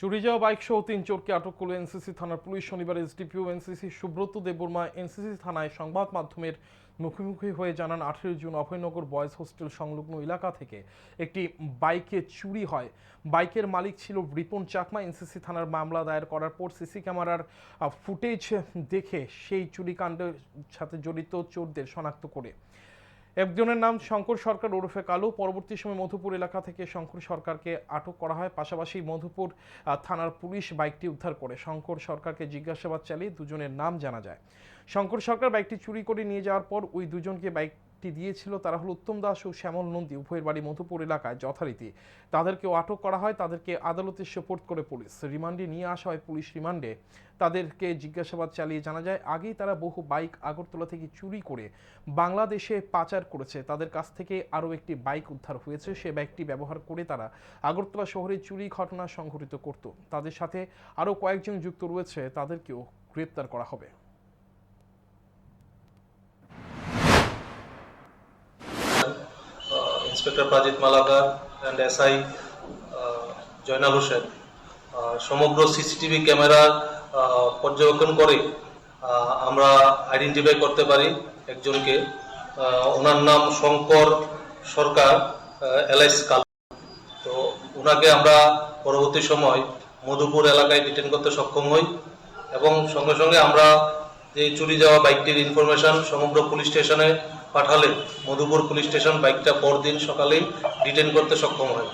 চুরি যাওয়া বাইক সহ তিন চোরকে আটক করল এনসিসি থানার পুলিশ। শনিবার SDPO NCC Subrata Debbarma NCC থানায় সংবাদ মাধ্যমের মুখোমুখি হয়ে জানান আঠেরো জুন অভয়নগর বয়েজ হোস্টেল সংলগ্ন এলাকা থেকে একটি বাইকে চুরি হয়। বাইকের মালিক ছিল রিপন চাকমা। এনসিসি থানার মামলা দায়ের করার পর সিসি ক্যামেরার ফুটেজ দেখে সেই চুরিকাণ্ডের সাথে জড়িত চোরদের শনাক্ত করে। একজনের নাম শঙ্কর সরকার, ওরফে কালু। পরবর্তী সময় মধুপুর এলাকা থেকে শঙ্কর সরকারকে আটক করা হয়। পাশাপাশি মধুপুর থানার পুলিশ বাইকটি উদ্ধার করে। শঙ্কর সরকারকে জিজ্ঞাসাবাদ চালিয়ে দুজনের নাম জানা যায়। শঙ্কর সরকার বাইকটি চুরি করে নিয়ে যাওয়ার পর ওই দুজনকে বাইকটি দিয়েছিল, তারা হলো উত্তম দাস ও শ্যামল নন্দী, উভয়ের বাড়ি মধুপুর এলাকায় যথারীতি। তাদেরকেও আটক করা হয়, তাদেরকে আদালতে সোপোর্ট করে পুলিশ। রিমান্ডে নিয়ে আসা হয় পুলিশ রিমান্ডে। তাদেরকে জিজ্ঞাসাবাদ চালিয়ে জানা যায়, আগেই তারা বহু বাইক আগরতলা থেকে চুরি করে বাংলাদেশে পাচার করেছে। তাদের কাছ থেকে আরও একটি বাইক উদ্ধার হয়েছে, সে বাইকটি ব্যবহার করে তারা আগরতলা শহরে চুরি ঘটনা সংঘটিত করত। তাদের সাথে আরও কয়েকজন যুক্ত রয়েছে, তাদেরকেও গ্রেপ্তার করা হবে। Prajit Malagar and SI uh, Joynal Hossain সমগ্র সিসিটিভি ক্যামেরা uh, পর্যবেক্ষণ করে uh, আমরা আইডেন্টিফাই করতে পারি একজনকে uh, ওনার নাম শঙ্কর সরকার এলআইস কাল তো ওনাকে আমরা পরবর্তী সময় মধুপুর এলাকায় ডিটেন করতে সক্ষম হই এবং সঙ্গে সঙ্গে আমরা যে চুরি যাওয়া বাইকটির ইনফরমেশন সমগ্র পুলিশ স্টেশনে পাঠালে মধুপুর পুলিশ স্টেশন বাইকটা পরদিন সকালেই ডিটেন করতে সক্ষম হয়।